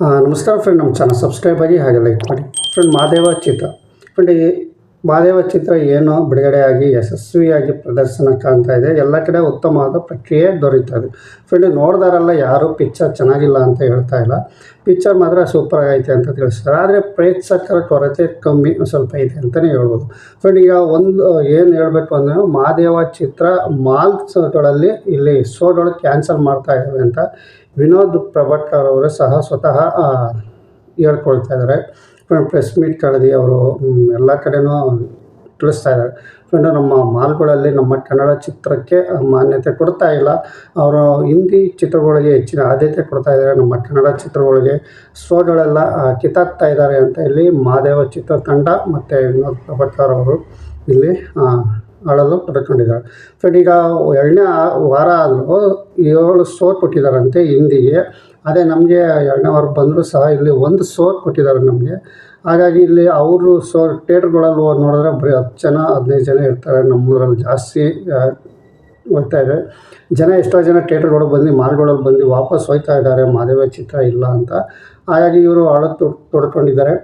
ಆ, ನಮಸ್ಕಾರ ಫ್ರೆಂಡ್ ನಮ್ಮ ಚಾನಲ್ ಸಬ್ಸ್ಕ್ರೈಬ್ ಆಗಿ ಹಾಗೆ ಲೈಕ್ ಮಾಡಿ ಫ್ರೆಂಡ್ ಮಹಾದೇವ ಚಿತ್ರ ಫ್ರೆಂಡ್ ಈ ಮಹಾದೇವ ಚಿತ್ರ ಏನು ಬಿಡುಗಡೆಯಾಗಿ ಯಶಸ್ವಿಯಾಗಿ ಪ್ರದರ್ಶನ ಕಾಣ್ತಾ ಇದೆ. ಎಲ್ಲ ಕಡೆ ಉತ್ತಮವಾದ ಪ್ರಕ್ರಿಯೆ ದೊರೀತದೆ ಫ್ರೆಂಡ್ ನೋಡಿದಾರಲ್ಲ ಯಾರೂ? ಪಿಕ್ಚರ್ ಚೆನ್ನಾಗಿಲ್ಲ ಅಂತ ಹೇಳ್ತಾ ಇಲ್ಲ. ಪಿಕ್ಚರ್ ಮಾತ್ರ ಸೂಪರ್ ಆಗೈತೆ ಅಂತ ತಿಳಿಸ್ತಾರೆ. ಆದರೆ ಪ್ರೇಕ್ಷಕರ ಕೊರತೆ ಕಮ್ಮಿ ಸ್ವಲ್ಪ ಐತೆ ಅಂತಲೇ ಹೇಳ್ಬೋದು. ಫ್ರೆಂಡ್ ಈಗ ಒಂದು, ಏನು ಹೇಳಬೇಕು ಅಂದರೆ ಮಹಾದೇವ ಚಿತ್ರ ಮಾಲ್ಸ್ಗಳಲ್ಲಿ ಇಲ್ಲಿ ಶೋಗಳು ಕ್ಯಾನ್ಸಲ್ ಮಾಡ್ತಾ ಇದ್ದಾವೆ ಅಂತ ವಿನೋದ್ ಪ್ರಭಟ್ಕರ್ ಅವರು ಸಹ ಸ್ವತಃ ಹೇಳ್ಕೊಳ್ತಾ ಇದ್ದಾರೆ. ಪ್ರೆಸ್ ಮೀಟ್ ಕಳೆದು ಅವರು ಎಲ್ಲ ಕಡೆನೂ ತಿಳಿಸ್ತಾ ಇದ್ದಾರೆ. ಫ್ರೆಂಡು ನಮ್ಮ ಮಾಲ್ಗಳಲ್ಲಿ ನಮ್ಮ ಕನ್ನಡ ಚಿತ್ರಕ್ಕೆ ಮಾನ್ಯತೆ ಕೊಡ್ತಾ ಇಲ್ಲ. ಅವರು ಹಿಂದಿ ಚಿತ್ರಗಳಿಗೆ ಹೆಚ್ಚಿನ ಆದ್ಯತೆ ಕೊಡ್ತಾ ಇದ್ದಾರೆ. ನಮ್ಮ ಕನ್ನಡ ಚಿತ್ರಗಳಿಗೆ ಸೋಗಳೆಲ್ಲ ಕಿತ್ತಾಕ್ತಾ ಇದ್ದಾರೆ ಅಂತ ಇಲ್ಲಿ ಮಹಾದೇವ ಚಿತ್ರತಂಡ ಮತ್ತು ವಿನೋದ್ ಪ್ರಭಾಕರ್ ಅವರು ಇಲ್ಲಿ ಆ, ಆಳಲು ಪಡ್ಕೊಂಡಿದ್ದಾರೆ ಫ್ರೆಂಡ್ ಈಗ ಎರಡನೇ ವಾರ ಆದರೂ ಏಳು ಸೋರ್ ಕೊಟ್ಟಿದ್ದಾರಂತೆ ಹಿಂದಿಗೆ. ಅದೇ ನಮಗೆ ಎರಡನೇ ವಾರ ಬಂದರೂ ಸಹ ಇಲ್ಲಿ ಒಂದು ಸೋರ್ ಕೊಟ್ಟಿದ್ದಾರೆ ನಮಗೆ. ಹಾಗಾಗಿ ಇಲ್ಲಿ ಅವರು ಸೋ ಥಿಯೇಟ್ರ್ಗಳಲ್ಲಿ ನೋಡಿದ್ರೆ ಬರೀ ಹತ್ತು ಜನ ಹದಿನೈದು ಜನ ಇರ್ತಾರೆ. ನಮ್ಮೂರಲ್ಲಿ ಜಾಸ್ತಿ ಹೋಗ್ತಾ ಇದೆ ಜನ ಎಷ್ಟೋ ಜನ ಥಿಯೇಟರ್ಗಳಿಗೆ ಬಂದು ಮಾಲ್ಗಳಲ್ಲಿ ಬಂದು ವಾಪಸ್ ಹೋಗ್ತಾ ಇದ್ದಾರೆ. ಮಾದೇವ ಚಿತ್ರ ಇಲ್ಲ ಅಂತ. ಹಾಗಾಗಿ ಇವರು ಆಳು ತೊಡ್ಕೊಂಡಿದ್ದಾರೆ.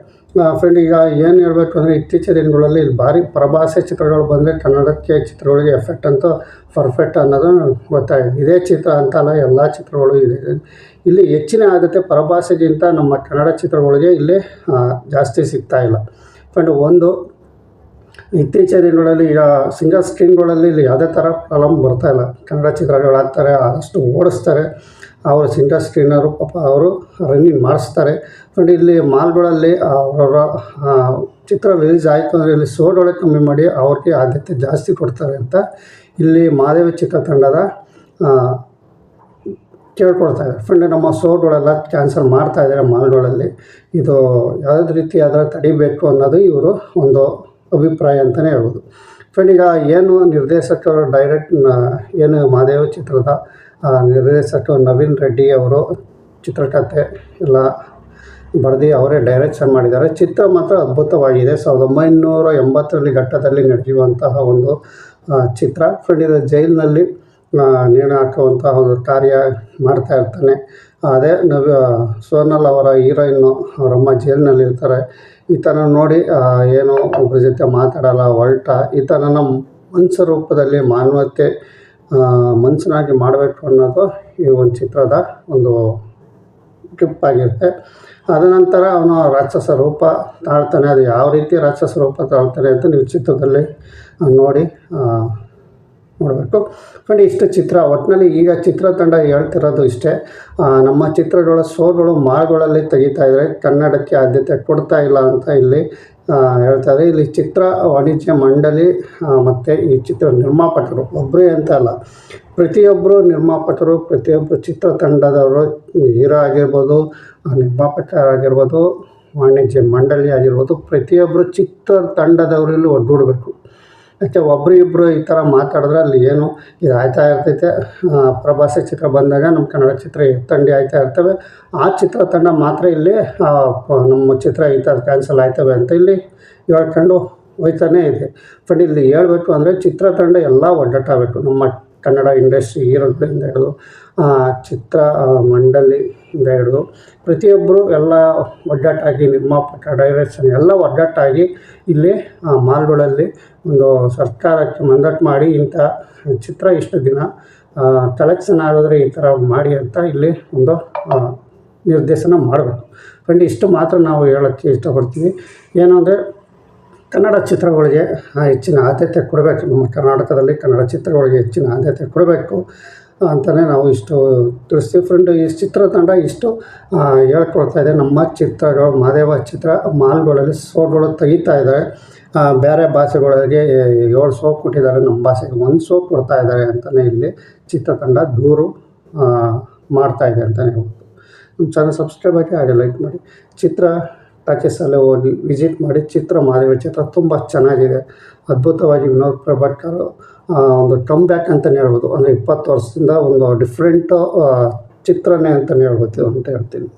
ಫ್ರೆಂಡ್ ಈಗ ಏನು ಹೇಳಬೇಕು ಅಂದರೆ ಇತ್ತೀಚಿನ ದಿನಗಳಲ್ಲಿ ಇಲ್ಲಿ ಭಾರಿ ಪ್ರಭಾಸೆ ಚಿತ್ರಗಳು ಬಂದರೆ ಕನ್ನಡಕ್ಕೆ ಚಿತ್ರಗಳಿಗೆ ಎಫೆಕ್ಟ್ ಅಂತೂ ಪರ್ಫೆಕ್ಟ್ ಅನ್ನೋದು ಗೊತ್ತಾಗಿದೆ ಇದೇ. ಚಿತ್ರ ಅಂತಲ್ಲ, ಎಲ್ಲ ಚಿತ್ರಗಳು ಇದೆ. ಇಲ್ಲಿ ಹೆಚ್ಚಿನ ಆದ್ಯತೆ ಪರಭಾಷೆಗಿಂತ ನಮ್ಮ ಕನ್ನಡ ಚಿತ್ರಗಳಿಗೆ ಇಲ್ಲಿ ಜಾಸ್ತಿ ಸಿಗ್ತಾಯಿಲ್ಲ ಫ್ರೆಂಡ್ ಒಂದು ಇತ್ತೀಚಿನ ದಿನಗಳಲ್ಲಿ ಈಗ ಸಿಂಗಲ್ ಸ್ಕ್ರೀನ್ಗಳಲ್ಲಿ ಇಲ್ಲಿ ಯಾವುದೇ ಥರ ಪ್ರಾಬ್ಲಮ್ ಬರ್ತಾ ಇಲ್ಲ. ಕನ್ನಡ ಚಿತ್ರಗಳು ಹಾಕ್ತಾರೆ, ಆದಷ್ಟು ಓಡಿಸ್ತಾರೆ. ಅವರು ಸಿಂಗಲ್ ಸ್ಕ್ರೀನರು ಪಾಪ ಅವರು ರನ್ನಿಂಗ್ ಮಾಡಿಸ್ತಾರೆ. ನೋಡಿ, ಇಲ್ಲಿ ಮಾಲ್ಗಳಲ್ಲಿ ಅವರ ಚಿತ್ರ ರಿಲೀಸ್ ಆಯಿತು ಅಂದರೆ ಇಲ್ಲಿ ಸೋಡೊಳೆ ಕಮ್ಮಿ ಮಾಡಿ ಅವ್ರಿಗೆ ಆದ್ಯತೆ ಜಾಸ್ತಿ ಕೊಡ್ತಾರೆ ಅಂತ ಇಲ್ಲಿ ಮಾದೇವಿ ಚಿತ್ರತಂಡದ ಕೇಳ್ಕೊಳ್ತಾ ಇದ್ದಾರೆ. ಫ್ರೆಂಡ್ ನಮ್ಮ ಸೋಡ್ಗಳೆಲ್ಲ ಕ್ಯಾನ್ಸಲ್ ಮಾಡ್ತಾ ಇದ್ದಾರೆ ಮಾಲ್ಗಳಲ್ಲಿ. ಇದು ಯಾವುದೇ ರೀತಿ ಅದರ ತಡಿಬೇಕು ಅನ್ನೋದು ಇವರು ಒಂದು ಅಭಿಪ್ರಾಯ ಅಂತಲೇ ಹೇಳ್ಬೋದು. ಫ್ರೆಂಡ್ ಈಗ ಏನು ನಿರ್ದೇಶಕರು ಡೈರೆಕ್ಟ್ ಏನು ಮಹಾದೇವ ಚಿತ್ರದ ನಿರ್ದೇಶಕರು ನಿರ್ದೇಶಕ ನವೀನ್ ರೆಡ್ಡಿ ಅವರು ಚಿತ್ರಕಥೆ ಎಲ್ಲ ಬರೆದು ಅವರೇ ಡೈರೆಕ್ಷನ್ ಮಾಡಿದ್ದಾರೆ. ಚಿತ್ರ ಮಾತ್ರ ಅದ್ಭುತವಾಗಿದೆ. ಸಾವಿರದ ಒಂಬೈನೂರ ಎಂಬತ್ತರಲ್ಲಿ ಘಟ್ಟದಲ್ಲಿ ನಡೆಯುವಂತಹ ಒಂದು ಚಿತ್ರ. ಫ್ರೆಂಡ್ ಇದು ಜೈಲಿನಲ್ಲಿ ನೇಣು ಹಾಕುವಂತಹ ಒಂದು ಕಾರ್ಯ ಮಾಡ್ತಾ ಇರ್ತಾನೆ. ಅದೇ ನವ ಸೋನಲ್ ಅವರ ಹೀರೋಯಿನ್ನು ಅವರಮ್ಮ ಜೈಲಿನಲ್ಲಿ ಇರ್ತಾರೆ ಈತನ ನೋಡಿ ಏನು ಒಬ್ಬರ ಜೊತೆ ಮಾತಾಡಲ್ಲ ಹೊಲ್ಟ ಈತನನ್ನು ಮನುಷ್ಯ ರೂಪದಲ್ಲಿ ಮಾನವತೆ ಮನುಷ್ಯನಾಗಿ ಮಾಡಬೇಕು ಅನ್ನೋದು ಈ ಒಂದು ಚಿತ್ರದ ಒಂದು ಟ್ರಿಪ್ ಆಗಿರುತ್ತೆ ಅದ ನಂತರ ಅವನು ರಾಕ್ಷಸ ರೂಪ ತಾಳ್ತಾನೆ. ಅದು ಯಾವ ರೀತಿ ರಾಕ್ಷಸ ರೂಪ ತಾಳ್ತಾನೆ ಅಂತ ನೀವು ಚಿತ್ರದಲ್ಲಿ ನೋಡಿ ನೋಡಬೇಕು. ಫ್ರೆಂಡ್, ಇಷ್ಟು ಚಿತ್ರ ಒಟ್ಟಿನಲ್ಲಿ ಈಗ ಚಿತ್ರತಂಡ ಹೇಳ್ತಿರೋದು ಇಷ್ಟೇ. ನಮ್ಮ ಚಿತ್ರಗಳ ಶೋಗಳು, ಮಾಲ್ಗಳಲ್ಲಿ ಇದ್ದಾರೆ ಕನ್ನಡಕ್ಕೆ ಆದ್ಯತೆ ಕೊಡ್ತಾ ಇಲ್ಲ ಅಂತ ಇಲ್ಲಿ ಹೇಳ್ತಾ ಹೇಳ್ತಾರೆ ಇಲ್ಲಿ ಚಿತ್ರ ವಾಣಿಜ್ಯ ಮಂಡಳಿ ಮತ್ತು ಈ ಚಿತ್ರ ನಿರ್ಮಾಪಕರು ಒಬ್ಬರೇ ಅಂತ ಅಲ್ಲ. ಪ್ರತಿಯೊಬ್ಬರು ನಿರ್ಮಾಪಕರು ಪ್ರತಿಯೊಬ್ಬರು ಚಿತ್ರತಂಡದವರು ಹೀರೋ ಆಗಿರ್ಬೋದು ನಿರ್ಮಾಪಕರಾಗಿರ್ಬೋದು ವಾಣಿಜ್ಯ ಮಂಡಳಿ ಆಗಿರ್ಬೋದು ಪ್ರತಿಯೊಬ್ಬರು ಚಿತ್ರ ತಂಡದವರಲ್ಲಿ ಒಡ್ಡೂಡಬೇಕು. ಯಾಕೆ ಒಬ್ಬರು ಇಬ್ಬರು ಈ ಥರ ಮಾತಾಡಿದ್ರೆ ಅಲ್ಲಿ ಏನು ಇದು ಆಯ್ತಾ ಇರ್ತೈತೆ ಪ್ರಭಾಸ ಚಿತ್ರ ಬಂದಾಗ ನಮ್ಮ ಕನ್ನಡ ಚಿತ್ರ ಎತ್ತಂಡಿ ಆಯ್ತಾ ಇರ್ತವೆ. ಆ ಚಿತ್ರ ತಂಡ ಮಾತ್ರ ಇಲ್ಲಿ ನಮ್ಮ ಚಿತ್ರ ಈ ಥರ ಕ್ಯಾನ್ಸಲ್ ಆಯ್ತವೆ ಅಂತ ಇಲ್ಲಿ ಹೇಳ್ಕೊಂಡು ಹೋಯ್ತಾನೇ ಇದೆ. ಬಟ್ ಇಲ್ಲಿ ಹೇಳ್ಬೇಕು ಅಂದರೆ ಚಿತ್ರತಂಡ ಎಲ್ಲ ಒಗ್ಗಟ್ಟಾಗಬೇಕು ನಮ್ಮ ಕನ್ನಡ ಇಂಡಸ್ಟ್ರಿ ಹೀರೋಗಳಿಂದ ಹಿಡಿದು ಚಿತ್ರ ಮಂಡಳಿಯಿಂದ ಹಿಡಿದು, ಪ್ರತಿಯೊಬ್ಬರು ಎಲ್ಲ ಒಗ್ಗಟ್ಟಾಗಿ ನಿರ್ಮಾಪಕ ಡೈರೆಕ್ಷನ್ ಎಲ್ಲ ಒಗ್ಗಟ್ಟಾಗಿ ಇಲ್ಲಿ ಮಾಲ್ಗಳಲ್ಲಿ ಒಂದು ಸರ್ಕಾರಕ್ಕೆ ಮಂದಟ್ ಮಾಡಿ, ಇಂಥ ಚಿತ್ರ ಇಷ್ಟು ದಿನ ಕಲೆಕ್ಷನ್ ಆಗಿದ್ರೆ ಈ ಥರ ಮಾಡಿ ಅಂತ ಇಲ್ಲಿ ಒಂದು ನಿರ್ದೇಶನ ಮಾಡಬೇಕು. ಫ್ರೆಂಡ್ ಇಷ್ಟು ಮಾತ್ರ ನಾವು ಹೇಳೋಕ್ಕೆ ಇಷ್ಟಪಡ್ತೀವಿ. ಏನು ಅಂದರೆ ಕನ್ನಡ ಚಿತ್ರಗಳಿಗೆ ಹೆಚ್ಚಿನ ಆದ್ಯತೆ ಕೊಡಬೇಕು. ನಮ್ಮ ಕರ್ನಾಟಕದಲ್ಲಿ ಕನ್ನಡ ಚಿತ್ರಗಳಿಗೆ ಹೆಚ್ಚಿನ ಆದ್ಯತೆ ಕೊಡಬೇಕು ಅಂತಲೇ ನಾವು ಇಷ್ಟು ತಿಳಿಸ್ತೀವಿ. ಫ್ರೆಂಡ್, ಈ ಚಿತ್ರತಂಡ ಇಷ್ಟು ಹೇಳ್ಕೊಳ್ತಾ ಇದೆ ನಮ್ಮ ಚಿತ್ರಗಳು ಮಹದೇವ ಚಿತ್ರ, ಮಾಲ್ಗಳಲ್ಲಿ ಸೋಗಳು ತೆಗಿತಾ ಇದ್ದಾರೆ. ಬೇರೆ ಭಾಷೆಗಳಿಗೆ ಏಳು ಸೋಪ್ ಕೊಟ್ಟಿದ್ದಾರೆ. ನಮ್ಮ ಭಾಷೆಗೆ ಒಂದು ಸೋಪ್ ಕೊಡ್ತಾ ಇದ್ದಾರೆ ಅಂತಲೇ ಇಲ್ಲಿ ಚಿತ್ರತಂಡ ದೂರು ಇದೆ ಅಂತಲೇ ಹೇಳ್ಬೋದು. ನಮ್ಮ ಚಾನಲ್ ಸಬ್ಸ್ಕ್ರೈಬ್ ಆಗಿ ಹಾಗೆ ಲೈಕ್ ಮಾಡಿ. ಚಿತ್ರ ಟಾಕೀಸಲ್ಲೇ ಹೋಗಿ ವಿಸಿಟ್ ಮಾಡಿ ಚಿತ್ರ ಮಾದೇವ ಚಿತ್ರ ತುಂಬ ಚೆನ್ನಾಗಿದೆ. ಅದ್ಭುತವಾಗಿ ವಿನೋದ್ ಪ್ರಭಾಕರ್ ಒಂದು ಕಮ್ ಬ್ಯಾಕ್ ಅಂತಲೇ ಹೇಳ್ಬೋದು. ಅಂದರೆ ಇಪ್ಪತ್ತು ವರ್ಷದಿಂದ ಒಂದು ಡಿಫ್ರೆಂಟು ಚಿತ್ರನೇ ಅಂತಲೇ ಹೇಳ್ಬೋದು ಅಂತ ಹೇಳ್ತೀನಿ.